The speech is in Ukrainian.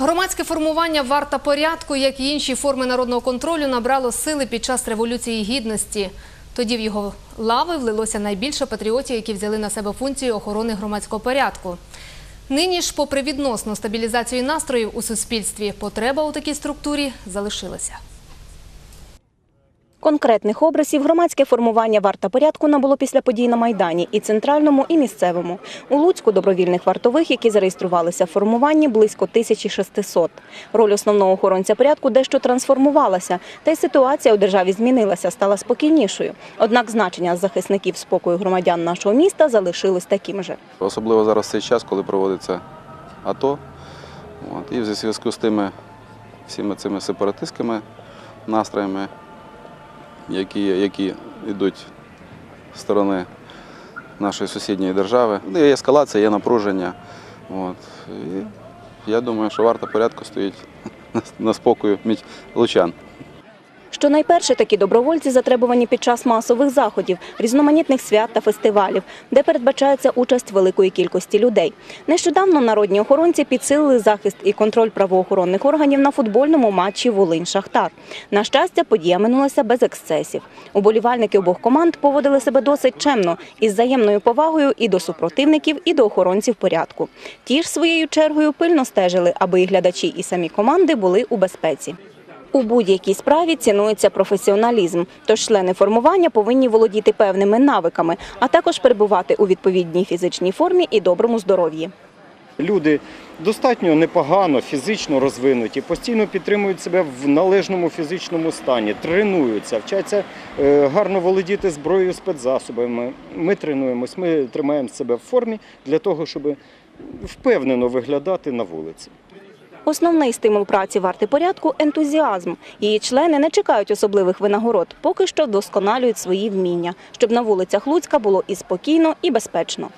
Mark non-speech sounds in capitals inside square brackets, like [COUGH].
Громадське формування варта порядку, як і інші форми народного контролю, набрало сили під час революції гідності. Тоді в його лави влилося найбільше патріотів, які взяли на себе функцію охорони громадського порядку. Нині ж, попри відносну стабілізацію настроїв у суспільстві, потреба у такій структурі залишилася. Конкретних образів громадське формування варта порядку набуло після подій на Майдані і центральному, і місцевому. У Луцьку добровільних вартових, які зареєструвалися в формуванні, близько 1600. Роль основного охоронця порядку дещо трансформувалася, та й ситуація у державі змінилася, стала спокійнішою. Однак значення захисників спокою громадян нашого міста залишилось таким же. Особливо зараз цей час, коли проводиться АТО. І в зв'язку з тими всіми цими сепаратистськими настроями, які, які йдуть з сторони нашої сусідньої держави. Ну, Є ескалація, є напруження. От. І я думаю, що варта порядку стоїть [LAUGHS] на- спокою лучан. Що найперше такі добровольці затребувані під час масових заходів, різноманітних свят та фестивалів, де передбачається участь великої кількості людей. Нещодавно народні охоронці підсилили захист і контроль правоохоронних органів на футбольному матчі Волинь-Шахтар. На щастя, подія минулася без ексцесів. Уболівальники обох команд поводили себе досить чемно із взаємною повагою і до супротивників, і до охоронців порядку. Ті ж своєю чергою пильно стежили, аби і глядачі, і самі команди були у безпеці. У будь-якій справі цінується професіоналізм, тож члени формування повинні володіти певними навиками, а також перебувати у відповідній фізичній формі і доброму здоров'ї. Люди достатньо непогано фізично розвинуті, постійно підтримують себе в належному фізичному стані, тренуються, вчаться е, гарно володіти зброєю, спецзасобами. Ми тренуємось, ми тримаємо себе в формі для того, щоб впевнено виглядати на вулиці. Основний стимул праці варти порядку ентузіазм. Її члени не чекають особливих винагород, поки що вдосконалюють свої вміння, щоб на вулицях Луцька було і спокійно, і безпечно.